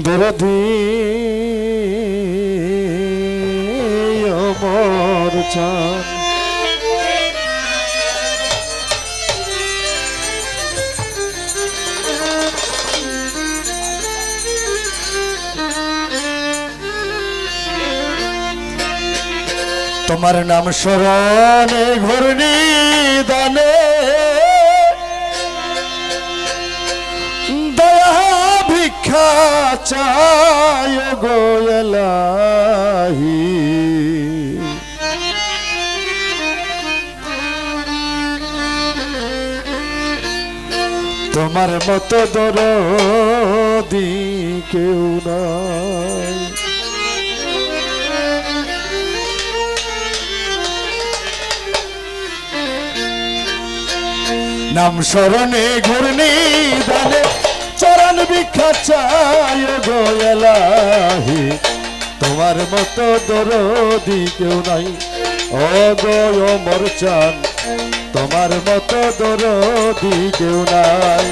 দরদি অমর তোমার নাম স্মরণে ঘূর্ণি দানে চায় গোয়লাহি তোমার মতো দরদি কেউ নাই। নাম স্মরণে ঘূর্ণি ভিক্ষা গো এলাহি, তোমার মতো দরদি কেউ নাই। ও গো মর চান তোমার মতো দরদি কেউ নাই।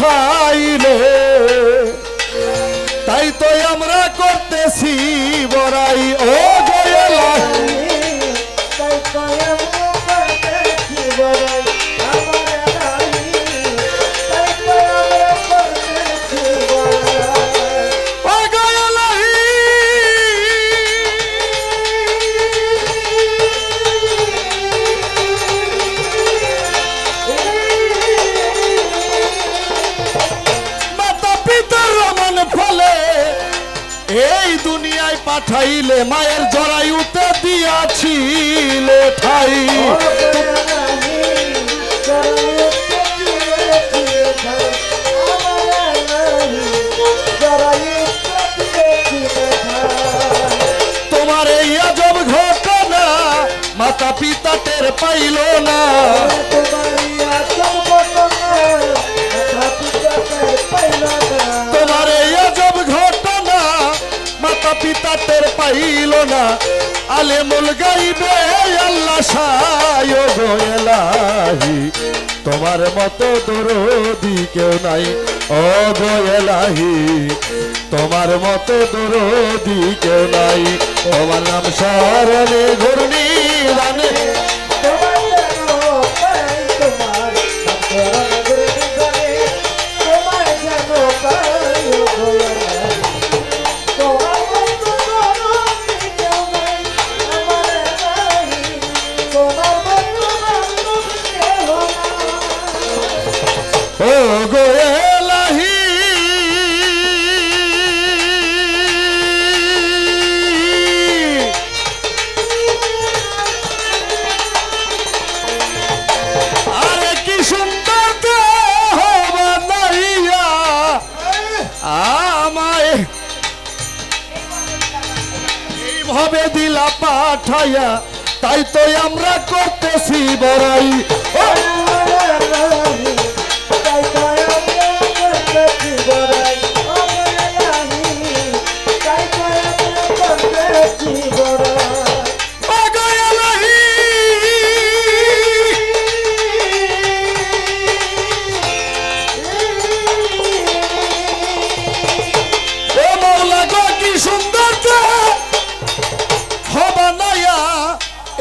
পাঠাইলে। তাই তো আমরা করতেছি বড়াই। ও পাঠাইলে মায়ের জরায়ুতে দিয়াছিলে ঠাই। পাইল না। আলে মুল গাইবে, আল্লাহ সায় গোয়েলাহি তোমার মতো দরদি কেউ নাই, ও গোয়েলাহি তোমার মতো দরদি কেউ নাই, তোমার নাম সারণে ঘূর্ণি রানে ও গোয়েলাহি আরে কি সুন্দর দেহ আমায় এইভাবে দিলা পাঠাইয়া, তাই তো আমরা করতেছি বড়াই।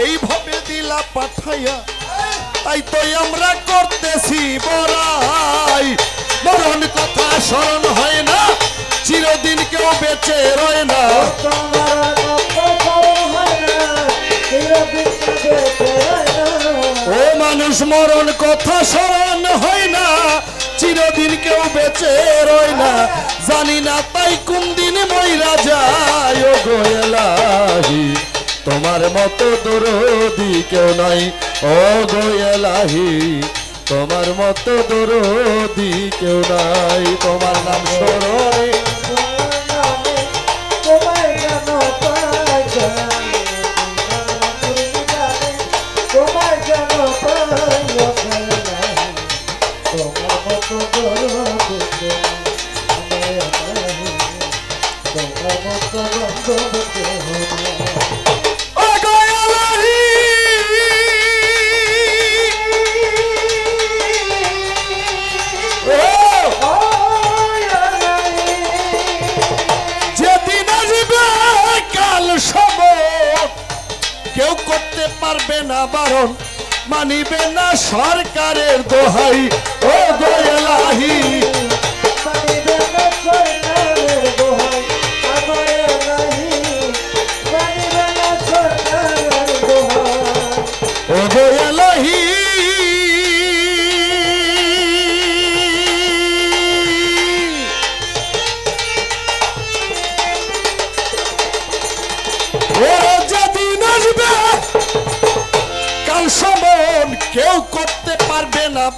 এইভাবে দিলা পাঠাইয়া, তাই তো আমরা করতেছি বড়াই। মরণ কথা স্মরণ হয় না, চিরদিন কেউ বেঁচে রয় না। ও মানুষ, মরণ কথা স্মরণ হয় না, চিরদিন কেউ বেঁচে রয় না। জানি না তাই কোন দিন ময়রা যায় ও তোমার মতো দরদি কেউ নাই। ও গোয়েলাহি তোমার মতো দরদি কেউ নাই। তোমার নাম স্মরণে তোমায় কেন পারবে না বারণ মানিবে না সরকারের দোহাই। ও গোয়েলাহি ও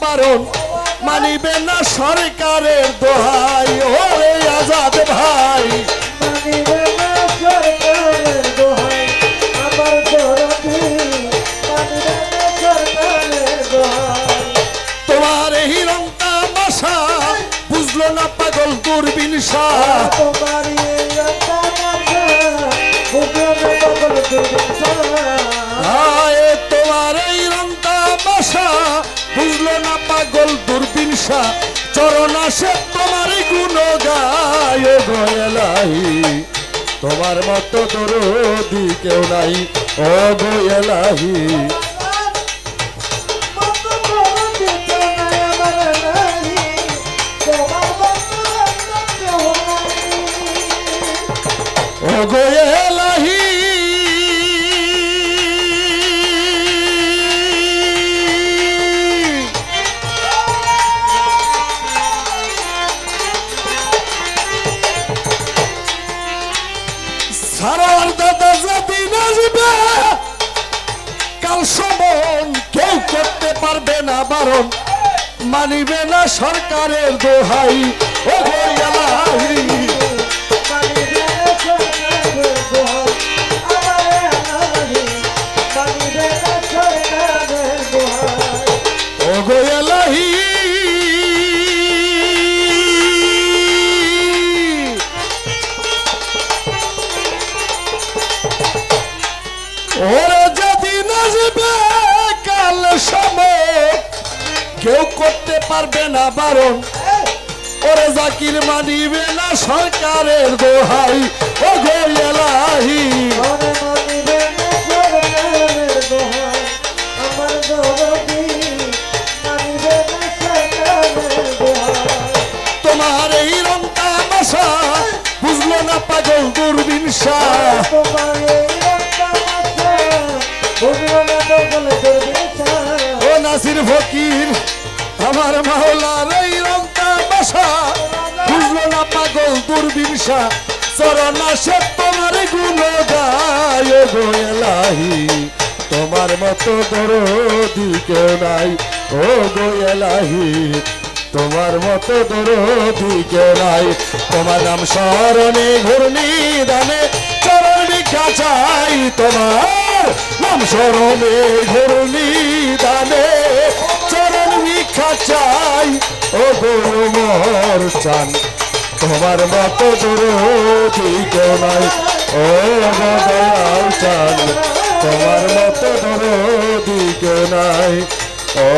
বারণ মানিবে না সরকারের দোহাই। ওরে আজাদ ভাই আসে তোমার গুণ গায় গয়েলাহি তোমার মতো দরদি কেউ নাই ও গয়েলাহি ও গয়েলাহি সারার দাদা যেদিন আসবে কাল সমন কেউ করতে পারবে না বারণ। মানিবে না সরকারের দোহাই। ও গয়েলাহি কাল কেউ করতে পারবে না বারণ। ওরে জাকির মানিবে না সরকারের দোহাই। ও গোয়ালাহি তোমার এই রংটা বাসা বুঝলো না পাগল দূরবীন শাহ ফকির আমার মাওলার এই রংটা বাসা। বুঝলো না পাগল দুর্বিংসা চরণ আসে তোমার গুণ গায় গোয়েলাহি তোমার মতো দরদি কেউ নাই, ও গোয়েলাহি তোমার মতো দরদি কেউ নাই, তোমার নাম স্মরণে ঘূর্ণি দানে চরণ ভিক্ষা তোমার। নাম স্মরণে ঘূর্ণি দানে ভিক্ষা চাই, ও গরু মোর চান। তোমার মতো দরদি কেউ নাই, ও দয়াল চান। তোমার মতো দরদি কেউ নাই, ও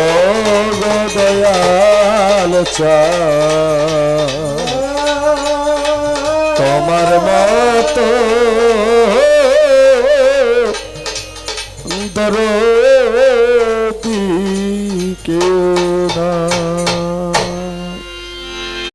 দয়াল চান। তোমার মতো দরদি